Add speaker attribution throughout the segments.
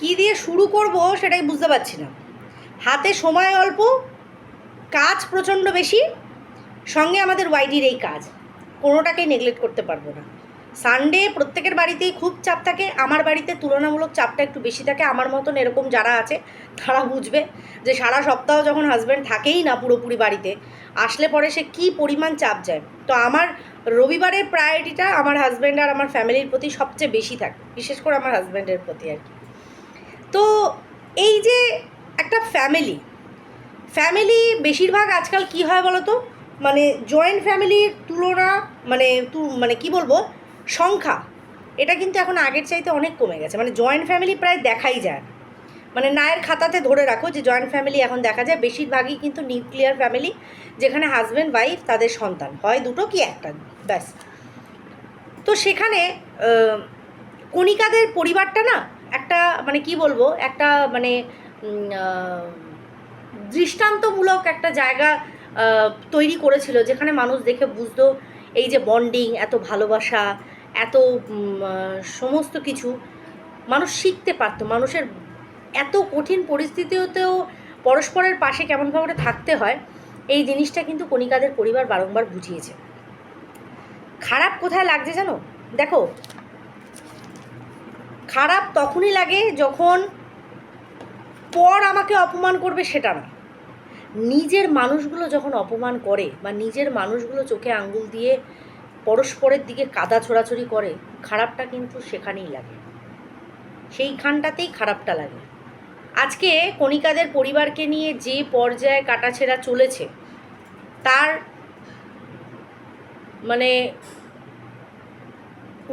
Speaker 1: কী দিয়ে শুরু করব সেটাই বুঝতে পারছি না। হাতে সময় অল্প, কাজ প্রচণ্ড বেশি, সঙ্গে আমাদের ওয়াইডির এই কাজ। কোনোটাকেই নেগলেক্ট করতে পারব না। সানডে প্রত্যেকের বাড়িতেই খুব চাপ থাকে, আমার বাড়িতে তুলনামূলক চাপটা একটু বেশি থাকে, আমার মতন এরকম যারা আছে, তারা বুঝবে যে সারা সপ্তাহ যখন হাজব্যান্ড থাকেই না পুরোপুরি বাড়িতে, আসলে পরে সে কী পরিমাণ চাপ যায়। তো আমার রবিবারের প্রায়োরিটিটা আমার হাজব্যান্ড আর আমার ফ্যামিলির প্রতি সবচেয়ে বেশি থাকে, বিশেষ করে আমার হাজব্যান্ডের প্রতি আর কি। তো এই যে একটা ফ্যামিলি ফ্যামিলি বেশিরভাগ আজকাল কি হয় বলো তো মানে জয়েন্ট ফ্যামিলির তুলনা মানে তু মানে কি বলব? সংখ্যা, এটা কিন্তু এখন আগের চাইতে অনেক কমে গেছে। মানে জয়েন্ট ফ্যামিলি প্রায় দেখাই যায় মানে নায়ের খাতাতে ধরে রাখো যে জয়েন্ট ফ্যামিলি এখন দেখা যায়। বেশিরভাগই কিন্তু নিউক্লিয়ার ফ্যামিলি যেখানে হাজব্যান্ড ওয়াইফ তাদের সন্তান। হয় দুটো কি একটা? ব্যাস। তো সেখানে কণিকাদের পরিবারটা না একটা মানে কি বলব, একটা মানে দৃষ্টান্তমূলক একটা জায়গা তৈরি করেছিল যেখানে মানুষ দেখে বুঝতো এই যে বন্ডিং এত ভালোবাসা, এত সমস্ত কিছু মানুষ শিখতে পারতো। মানুষের এত কঠিন পরিস্থিতিতেও পরস্পরের পাশে কেমনভাবে থাকতে হয়, এই জিনিসটা কিন্তু কণিকাদের পরিবার বারংবার বুঝিয়েছে। খারাপ কোথায় লাগছে জানো? দেখো খারাপ তখনই লাগে যখন পর আমাকে অপমান করবে সেটা না। নিজের মানুষগুলো যখন অপমান করে বা নিজের মানুষগুলো চোখে আঙ্গুল দিয়ে পরস্পরের দিকে কাদা ছোড়াছড়ি করে, খারাপটা কিন্তু সেখানেই লাগে। সেইখানটাতেই খারাপটা লাগে। আজকে কণিকাদের পরিবারকে নিয়ে যে পর্যায়ে কাটাছেড়া চলেছে, তার মানে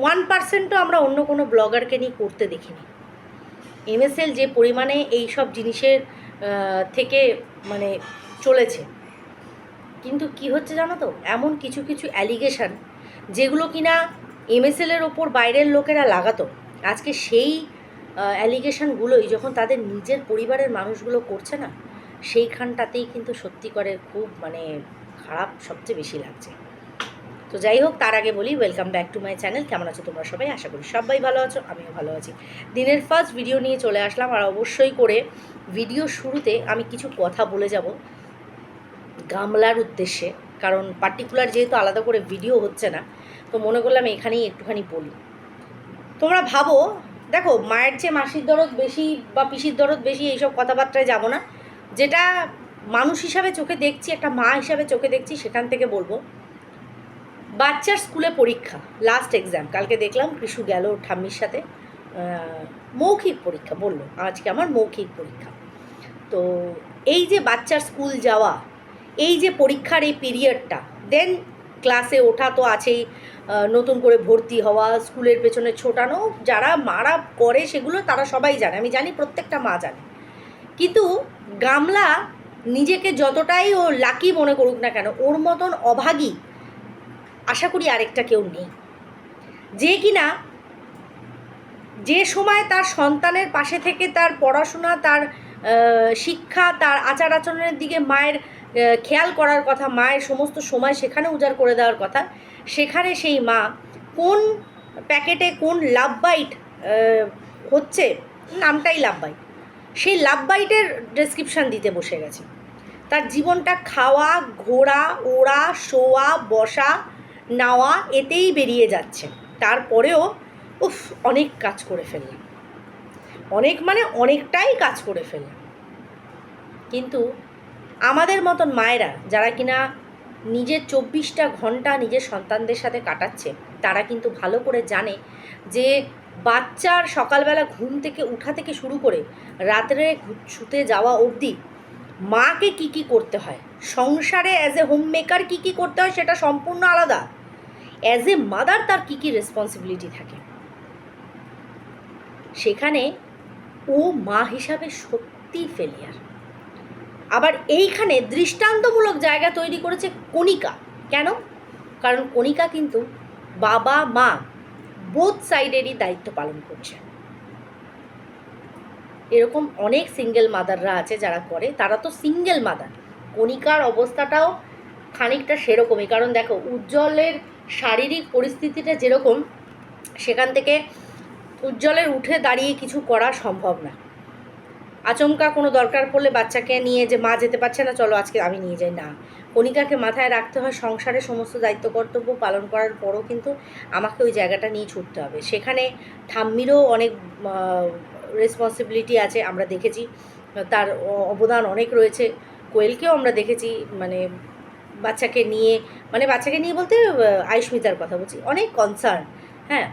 Speaker 1: ওয়ান পার্সেন্টও আমরা অন্য কোনো ব্লগারকে নিয়ে করতে দেখিনি। এমএসএল যে পরিমাণে এই সব জিনিসের থেকে মানে চলেছে। কিন্তু কি হচ্ছে জানো তো? এমন কিছু কিছু অ্যালিগেশন যেগুলো কিনা এমএসএলের ওপর বাইরের লোকেরা লাগাতো। আজকে সেই অ্যালিগেশনগুলোই যখন তাদের নিজের পরিবারের মানুষগুলো করছে না, সেইখানটাতেই কিন্তু সত্যি করে খুব মানে খারাপ সবচেয়ে বেশি লাগছে। তো যাই হোক, তার আগে বলি welcome back to my channel কেমন আছো তোমরা সবাই? আশা করি সবাই ভালো আছো, আমিও ভালো আছি। দিনের ফার্স্ট ভিডিও নিয়ে চলে আসলাম, আর অবশ্যই করে ভিডিও শুরুতে আমি কিছু কথা বলে যাব গামলার উদ্দেশ্যে। কারণ পার্টিকুলার যেহেতু আলাদা করে ভিডিও হচ্ছে না, তো মনে করলাম এখানেই একটুখানি বলি। তোমরা ভাবো, দেখো, মায়ের চেয়ে মাসির দরদ বেশি বা পিসির দরদ বেশি এইসব কথাবার্তায় যাব না। যেটা মানুষ হিসাবে চোখে দেখছি, একটা মা হিসাবে চোখে দেখছি, সেখান থেকে বলব। বাচ্চার স্কুলে পরীক্ষা লাস্ট এক্সাম কালকে দেখলাম কৃষু গেল ঠাম্মির সাথে মৌখিক পরীক্ষা বলল, আজকে আমার মৌখিক পরীক্ষা। তো এই যে বাচ্চার স্কুল যাওয়া, এই যে পরীক্ষার এই পিরিয়ডটা দেন ক্লাসে ওঠা তো আছেই নতুন করে ভর্তি হওয়া, স্কুলের পেছনে ছোটানো, যারা মারা করে সেগুলো তারা সবাই জানে, আমি জানি প্রত্যেকটা মা জানে। কিন্তু গামলা নিজেকে যতটাই ও লাকি মনে করুক না কেন, ওর মতন অভাগী আশা করি আরেকটা কেউ নেই। যে কিনা যে সময় তার সন্তানের পাশে থেকে তার পড়াশোনা, তার শিক্ষা, তার আচার আচরণের দিকে মায়ের খেয়াল করার কথা, মায়ের সমস্ত সময় সেখানে উজাড় করে দেওয়ার কথা, সেখানে সেই মা কোন প্যাকেটে কোন লাভ বাইট হচ্ছে নামটাই লাভ বাইট। সেই লাভ বাইটের ডেসক্রিপশান দিতে বসে গেছে। তার জীবনটা খাওয়া, ঘোরা, ওড়া, শোয়া, বসা নাওয়া এতেই বেরিয়ে যাচ্ছে। তারপরেও, উফ, অনেক কাজ করে ফেললাম। অনেক মানে অনেকটাই কাজ করে ফেললাম। কিন্তু আমাদের মতন মায়েরা, যারা কিনা নিজের চব্বিশটা ঘণ্টা নিজের সন্তানদের সাথে কাটাচ্ছে, তারা কিন্তু ভালো করে জানে যে বাচ্চার সকালবেলা ঘুম থেকে উঠা থেকে শুরু করে রাত্রে শুতে যাওয়া অবধি মাকে কি কি করতে হয়? সংসারে অ্যাজ এ হোম মেকার কী কী করতে হয় সেটা সম্পূর্ণ আলাদা। অ্যাজ এ মাদার তার কী কী রেসপন্সিবিলিটি থাকে? সেখানে ও মা হিসাবে সত্যি ফেলিয়ার আবার এইখানে দৃষ্টান্তমূলক জায়গা তৈরি করেছে কণিকা। কেন? কারণ কণিকা কিন্তু বাবা, মা বোথ সাইডেরই দায়িত্ব পালন করছে। এরকম অনেক সিঙ্গেল মাদাররা আছে যারা করে, তারা তো সিঙ্গেল মাদার কণিকার অবস্থাটাও খানিকটা সেরকমই। কারণ দেখো, উজ্জ্বলের শারীরিক পরিস্থিতিটা যেরকম, সেখান থেকে উজ্জ্বলের উঠে দাঁড়িয়ে কিছু করা সম্ভব না। আচমকা কোনো দরকার পড়লে বাচ্চাকে নিয়ে যে মা যেতে পারছে না, চলো আজকে আমি নিয়ে যাই। না, কণিকাকে মাথায় রাখতে হয় সংসারের সমস্ত দায়িত্ব কর্তব্য পালন করার পরও কিন্তু আমাকে ওই জায়গাটা নিয়ে ছুটতে হবে। সেখানে ঠাম্মিরও অনেক রেসপন্সিবিলিটি আছে, আমরা দেখেছি। তার অবদান অনেক রয়েছে। কোয়েলকেও আমরা দেখেছি মানে বাচ্চাকে নিয়ে মানে বাচ্চাকে নিয়ে বলতে আহ, আয়ুষ্মিতার কথা বলছি অনেক কনসার্ন হ্যাঁ?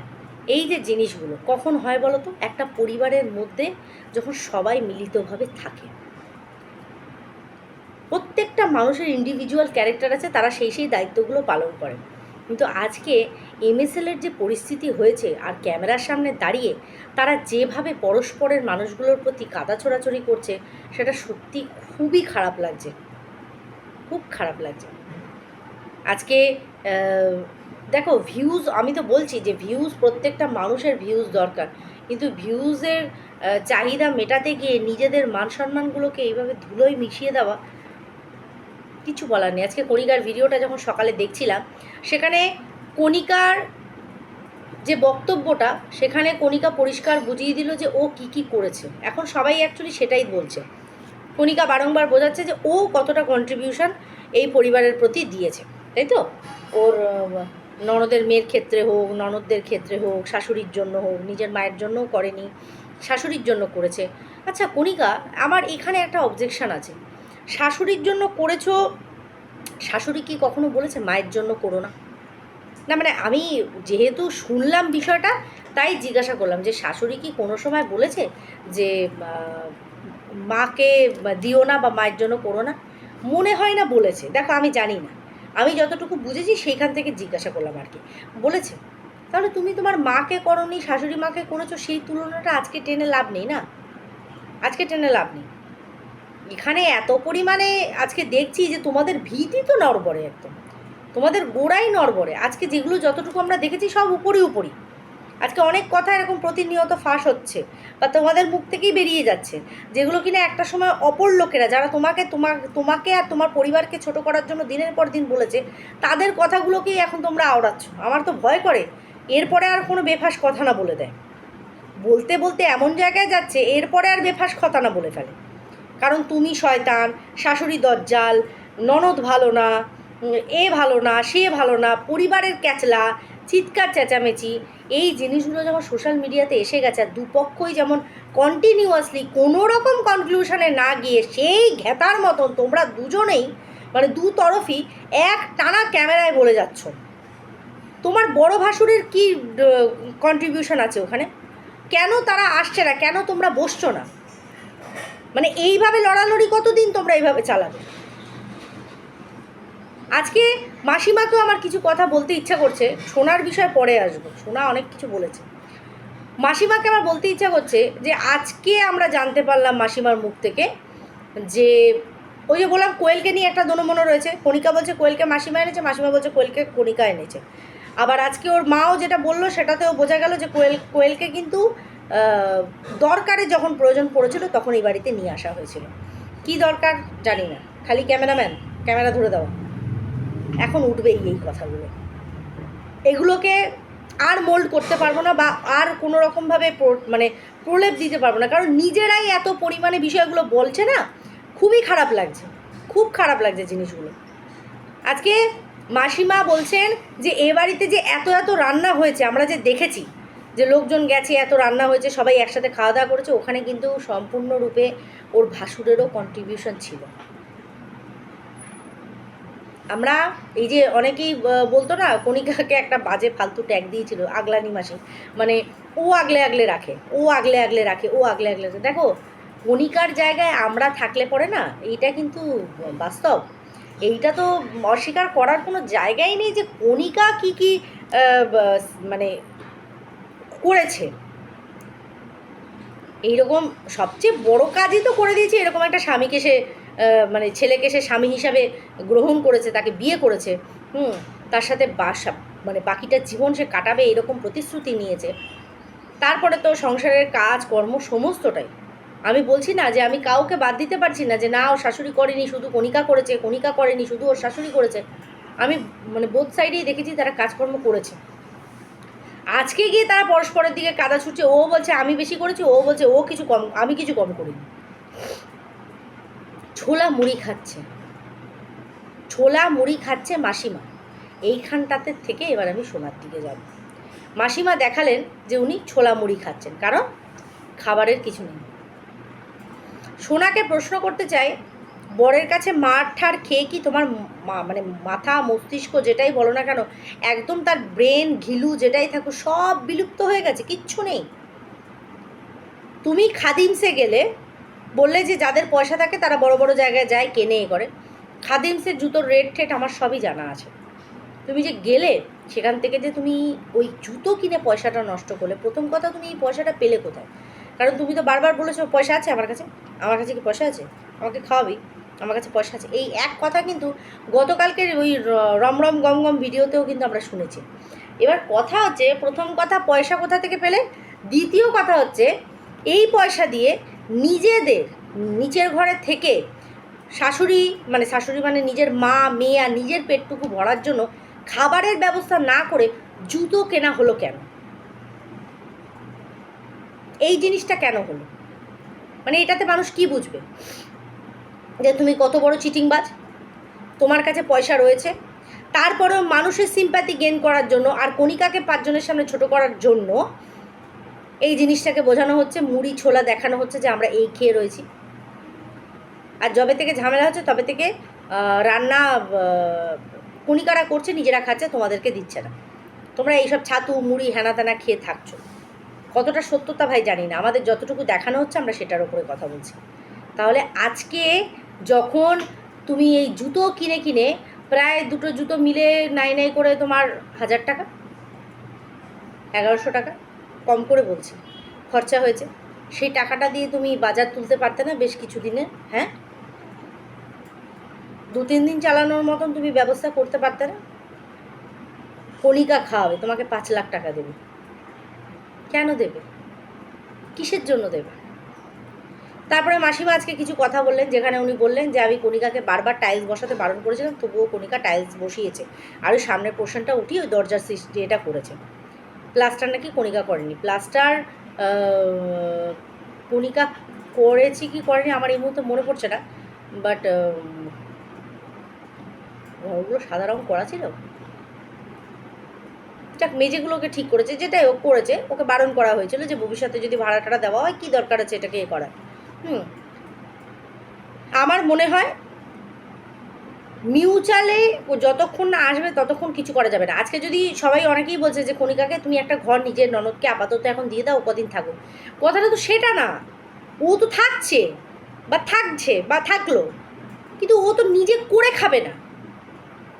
Speaker 1: এই যে জিনিসগুলো কখন হয় বলো তো একটা পরিবারের মধ্যে যখন সবাই মিলিতভাবে থাকে। প্রত্যেকটা মানুষের ইন্ডিভিজুয়াল ক্যারেক্টার আছে তারা সেই সেই দায়িত্বগুলো পালন করে। কিন্তু আজকে এমএসএলের যে পরিস্থিতি হয়েছে আর ক্যামেরার সামনে দাঁড়িয়ে তারা যেভাবে পরস্পরের মানুষগুলোর প্রতি কাদা ছোড়াছড়ি করছে সেটা সত্যি খুবই খারাপ লাগছে। খুব খারাপ লাগছে। আজকে দেখো ভিউজ আমি তো বলছি যে ভিউজ প্রত্যেকটা মানুষের ভিউজ দরকার। কিন্তু ভিউজের চাহিদা মেটাতে গিয়ে নিজেদের মান সম্মানগুলোকে এইভাবে ধুলোয় মিশিয়ে দেওয়া, কিছু বলার নেই। আজকে কণিকার ভিডিওটা যখন সকালে দেখছিলাম, সেখানে কণিকার যে বক্তব্যটা, সেখানে কণিকা পরিষ্কার বুঝিয়ে দিল যে ও কি কি করেছে। এখন সবাই অ্যাকচুয়ালি সেটাই বলছে। কণিকা বারংবার বোঝাচ্ছে যে ও কতটা কন্ট্রিবিউশন এই পরিবারের প্রতি দিয়েছে, তাই তো? ওর ননদের মেয়ের ক্ষেত্রে হোক, ননদদের ক্ষেত্রে হোক, শাশুড়ির জন্য হোক, নিজের মায়ের জন্যও করেনি, শাশুড়ির জন্য করেছে। আচ্ছা কণিকা, আমার এখানে একটা অবজেকশন আছে। শাশুড়ির জন্য করেছ, শাশুড়ি কি কখনো বলেছে মায়ের জন্য করো না? না মানে আমি যেহেতু শুনলাম বিষয়টা, তাই জিজ্ঞাসা করলাম যে শাশুড়ি কি কোনো সময় বলেছে যে মাকে দিও না বা মায়ের জন্য করো না। মনে হয় না বলেছে। দেখো, আমি জানি না। আমি যতটুকু বুঝেছি সেইখান থেকে জিজ্ঞাসা করলাম আর কি। বলেছে, তাহলে তুমি তোমার মাকে করনি, শাশুড়ি মাকে করেছ, সেই তুলনাটা আজকে টেনে লাভ নেই না? আজকে টেনে লাভ নেই। এখানে এত পরিমাণে আজকে দেখছি যে তোমাদের ভীতি তো নড়বড়ে একদম। তোমাদের গোড়াই নড়বড়ে। আজকে যেগুলো যতটুকু আমরা দেখেছি সব উপরই উপরই আজকে অনেক কথা এরকম প্রতিনিয়ত ফাঁস হচ্ছে, বা তোমাদের মুখ থেকেই বেরিয়ে যাচ্ছে, যেগুলো কিনা একটা সময় অপর লোকেরা যারা তোমাকে তোমার তোমাকে আর তোমার পরিবারকে ছোট করার জন্য দিনের পর দিন বলেছে, তাদের কথাগুলোকেই এখন তোমরা আওড়াচ্ছ। আমার তো ভয় করে, এরপরে আর কোনো বেফাস কথা না বলে দেয়। বলতে বলতে এমন জায়গায় যাচ্ছে, এরপরে আর বেফাস কথা না বলে ফেলে। কারণ তুমি শয়তান, শাশুড়ি দজ্জাল, ননদ ভালো না এ ভালো না, সে ভালো না, পরিবারের ক্যাচলা চিৎকার চেঁচামেচি। এই জিনিসগুলো যখন সোশ্যাল মিডিয়াতে এসে গেছে, আর দুপক্ষই যেমন কন্টিনিউয়াসলি কোনো রকম কনক্লুশনে না গিয়ে সেই ঘেতার মতন তোমরা দুজনেই মানে দু তরফই এক টানা ক্যামেরায় বলে যাচ্ছ। তোমার বড় ভাসুরের কি কন্ট্রিবিউশন আছে ওখানে? কেন তারা আসছে না? কেন তোমরা বসছো না? মানে এইভাবে লড়ালড়ি কতদিন তোমরা এইভাবে চালাবে? আজকে মাসিমাকেও আমার কিছু কথা বলতে ইচ্ছা করছে, সোনার বিষয় পরে আসব, সোনা অনেক কিছু বলেছে। মাসিমাকে আমার বলতে ইচ্ছা করছে যে আজকে আমরা জানতে পারলাম মাসিমার মুখ থেকে যে ওই যে বললাম কোয়েলকে নিয়ে একটা দনমনো রয়েছে, কণিকা বলছে কোয়েলকে মাসিমা এনেছে, মাসিমা বলছে কোয়েলকে কণিকা এনেছে। আবার আজকে ওর মাও যেটা বলল সেটাতেও বোঝা গেল যে কোয়েল, কোয়েলকে কিন্তু দরকারে যখন প্রয়োজন পড়েছিল তখন এই বাড়িতে নিয়ে আসা হয়েছিল। কি দরকার জানি না, খালি ক্যামেরাম্যান, ক্যামেরা ধরে দাও। এখন উঠবেই এই কথাগুলো। এগুলোকে আর মোল্ড করতে পারব না বা আর কোনো রকমভাবে মানে প্রলেপ দিতে পারব না। কারণ নিজেরাই এত পরিমাণে বিষয়গুলো বলছে না, খুবই খারাপ লাগছে। খুব খারাপ লাগছে জিনিসগুলো। আজকে মাসিমা বলছেন যে, এ বাড়িতে যে এত এত রান্না হয়েছে, আমরা যে দেখেছি যে লোকজন গেছে, এত রান্না হয়েছে, সবাই একসাথে খাওয়া দাওয়া করেছে, ওখানে কিন্তু সম্পূর্ণরূপে ওর ভাসুরেরও কন্ট্রিবিউশন ছিল। আমরা এই যে অনেকেই বলতো না, কণিকাকে একটা বাজে ফালতু ট্যাগ দিয়েছিল, আগলানি মাসে। মানে ও আগলে আগলে রাখে, ও আগলে আগলে রাখে, ও আগলে আগলে রাখে। দেখো, কণিকার জায়গায় আমরা থাকলে পরে না, এইটা কিন্তু বাস্তব। এইটা তো অস্বীকার করার কোনো জায়গাই নেই যে কণিকা কি কি মানে করেছে। এইরকম সবচেয়ে বড় কাজই তো করে দিয়েছে, এরকম একটা স্বামীকে সে মানে ছেলেকে সে স্বামী হিসাবে গ্রহণ করেছে, তাকে বিয়ে করেছে, হুম, তার সাথে বাসা মানে বাকিটা জীবন সে কাটাবে এরকম প্রতিশ্রুতি নিয়েছে। তারপরে তো সংসারের কাজ, কর্ম সমস্তটাই। আমি বলছি না যে আমি কাউকে বাদ দিতে পারছি না যে না ও শাশুড়ি করেনি, শুধু কণিকা করেছে, কণিকা করেনি, শুধু ওর শাশুড়ি করেছে। আমি মানে বোধ সাইডেই দেখেছি তারা কাজকর্ম করেছে। আজকে গিয়ে তারা পরস্পরের দিকে কাদা ছুটছে, ও বলছে, আমি বেশি করেছি। ও বলছে, ও কিছু কম, আমি কিছু কম করিনি। ছোলা মুড়ি খাচ্ছে। ছোলা মুড়ি খাচ্ছে মাসিমা। এইখানটাতে থেকে এবার আমি সোনার দিকে যাব। মাসিমা দেখালেন যে উনি ছোলা মুড়ি খাচ্ছেন, কারণ খাবারের কিছু নেই। সোনাকে প্রশ্ন করতে চাই, বরের কাছে মার ঠার খেয়ে কি তোমার মা- মানে মাথা, মস্তিষ্ক যেটাই বলো না কেন, একদম তার ব্রেন, ঘিলু যেটাই থাকো, সব বিলুপ্ত হয়ে গেছে, কিচ্ছু নেই। তুমি খাদিমসে গেলে বললে যে যাদের পয়সা থাকে তারা বড় বড় জায়গায় যায়, কেনে এ করে। খাদিমসের জুতোর রেট ঠেট আমার সবই জানা আছে। তুমি যে গেলে, সেখান থেকে যে তুমি ওই জুতো কিনে পয়সাটা নষ্ট করলে, প্রথম কথা তুমি এই পয়সাটা পেলে কোথায়? কারণ তুমি তো বারবার বলেছ, পয়সা আছে আমার কাছে? আমার কাছে কি পয়সা আছে? আমাকে খাওয়াবি? আমার কাছে পয়সা আছে। এই এক কথা কিন্তু গতকালকের ওই রমরম গম গম ভিডিওতেও কিন্তু আমরা শুনেছি। এবার কথা হচ্ছে, প্রথম কথা পয়সা কোথা থেকে পেলে? দ্বিতীয় কথা হচ্ছে, এই পয়সা দিয়ে নিজেদের নিচের ঘরে থেকে শাশুড়ি মানে শাশুড়ি মানে নিজের মা, মেয়ে আর নিজের পেটটুকু ভরার জন্য খাবারের ব্যবস্থা না করে জুতো কেনা হলো কেন? এই জিনিসটা কেন হলো? মানে এটাতে মানুষ কি বুঝবে? যে তুমি কত বড় চিটিংবাজ, তোমার কাছে পয়সা রয়েছে, তারপরেও মানুষের সিম্প্যাথি গেন করার জন্য আর কণিকাকে পাঁচজনের সামনে ছোট করার জন্য এই জিনিসটাকে বোঝানো হচ্ছে, মুড়ি ছোলা দেখানো হচ্ছে যে আমরা এই খেয়ে রয়েছি। আর যবে থেকে ঝামেলা হচ্ছে, তবে থেকে রান্না কণিকারা করছে, নিজেরা খাচ্ছে, তোমাদেরকে দিচ্ছে না। তোমরা এইসব ছাতু, মুড়ি হেনা তেনা খেয়ে থাকছো। কতটা সত্যতা ভাই জানি না। আমাদের যতটুকু দেখানো হচ্ছে, আমরা সেটার ওপরে কথা বলছি। তাহলে আজকে যখন তুমি এই জুতো কিনে কিনে প্রায় দুটো জুতো মিলে নাই নাই করে তোমার হাজার টাকা? এগারোশো টাকা? কম করে বলছি। খরচা হয়েছে। সেই টাকাটা দিয়ে তুমি বাজার তুলতে পারতে না বেশ কিছু দিনে হ্যাঁ? দু, তিন দিন চালানোর মতন তুমি ব্যবস্থা করতে পারতে না? কণিকা খাওয়াবে, তোমাকে পাঁচ লাখ টাকা দেবে। কেন দেবে? কিসের জন্য দেবে? তারপরে মাসিমা আজকে কিছু কথা বললেন, যেখানে উনি বললেন যে, আমি কণিকাকে বারবার টাইলস বসাতে বারণ করেছিলাম, তবুও কণিকা টাইলস বসিয়েছে। আর ওই সামনের পোর্শনটা উঠিয়ে ওই দরজার সৃষ্টি এটা করেছে। প্লাস্টার নাকি কণিকা করেনি। প্লাস্টার কণিকা করেছি কি করেনি আমার এই মুহূর্তে মনে পড়ছে না বাট ঘরগুলো সাদা রং করা ছিল। যাক মেঝেগুলোকে ঠিক করেছে, যেটাই ও করেছে, ওকে বারণ করা হয়েছিল যে ভবিষ্যতে যদি ভাড়া টাড়া দেওয়া হয়, কী দরকার আছে এটাকে এ করা হুম। আমার মনে হয় মিউচালে যতক্ষণ না আসবে ততক্ষণ কিছু করা যাবে না। আজকে যদি সবাই অনেকেই বলছে যে, কণিকাকে, তুমি একটা ঘর নিজের ননদকে আপাতত এখন দিয়ে দাও, কদিন থাকো কথাটা তো সেটা না। ও তো থাকছে, বা থাকছে, বা থাকল, কিন্তু ও তো নিজে করে খাবে না।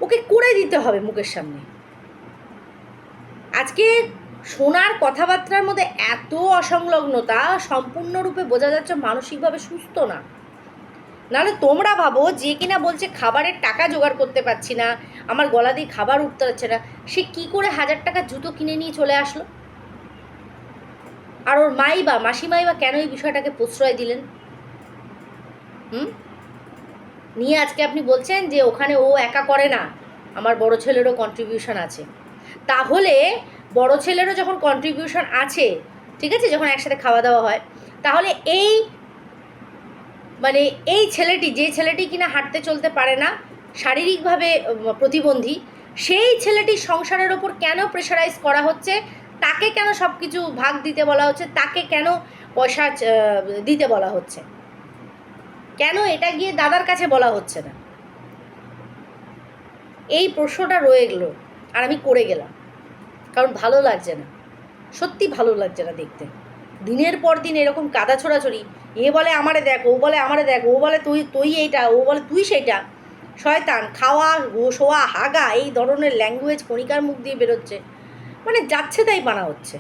Speaker 1: ওকে করে দিতে হবে মুখের সামনে। আজকে সোনার কথাবার্তার মধ্যে এত অসংলগ্নতা, সম্পূর্ণরূপে বোঝা যাচ্ছে মানসিকভাবে সুস্থ না। নাহলে তোমরা ভাবো যে কিনা বলছে খাবারের টাকা জোগাড় করতে পারছি না, আমার গলা দিয়ে খাবার উঠতে পারছে না। সে কি করে হাজার টাকা জুতো কিনে নিয়ে চলে আসলো? আর ওর মাই বা মাসিমাই বা কেন এই বিষয়টাকে প্রশ্রয় দিলেন? হুম? নিয়ে আজকে আপনি বলছেন যে ওখানে ও একা করে না, আমার বড় ছেলেরও কন্ট্রিবিউশন আছে। তাহলে বড় ছেলেরও যখন কন্ট্রিবিউশন আছে, ঠিক আছে, যখন একসাথে খাওয়া দাওয়া হয়, তাহলে এই মানে এই ছেলেটি, যে ছেলেটি কিনা হাঁটতে চলতে পারে না, শারীরিকভাবে প্রতিবন্ধী, সেই ছেলেটি সংসারের ওপর কেন প্রেশারাইজ করা হচ্ছে, তাকে কেন সব কিছু ভাগ দিতে বলা হচ্ছে, তাকে কেন পয়সা দিতে বলা হচ্ছে? কেন এটা গিয়ে দাদার কাছে বলা হচ্ছে না? এই প্রশ্নটা রয়ে গেল, আর আমি করে গেলাম। কারণ ভালো লাগছে না। সত্যি ভালো লাগছে না দেখতে। দিনের পর দিন এরকম কাদা ছোড়াছড়ি। এ বলে আমারে দেখ, ও বলে আমারে দেখ, ও বলে তুই তুই এইটা, ও বলে তুই সেইটা। শয়তান, খাওয়া শোয়া, হাগা এই ধরনের ল্যাঙ্গুয়েজ কণিকার মুখ দিয়ে বেরোচ্ছে। মানে যাচ্ছে তাই বানা হচ্ছে।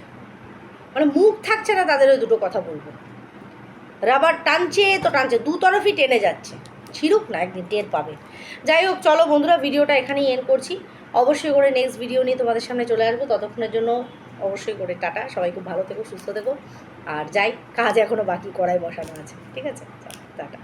Speaker 1: মানে মুখ থাকছে না তাদের ওই দুটো কথা বলব। রাবার টানছে, তো টানছে, দু তরফই টেনে যাচ্ছে। ছিড়ুক না, একদিন টের পাবে। যাই হোক, চলো বন্ধুরা ভিডিওটা এখানেই এন্ড করছি। অবশ্যই করে নেক্সট ভিডিও নিয়ে তোমাদের সামনে চলে আসব। ততক্ষণের জন্য অবশ্যই করে, টাটা। সবাই খুব ভালো থেকো, সুস্থ থেকো। আর যাই কাজ এখনও বাকি করাই বসানো আছে। ঠিক আছে? টাটা।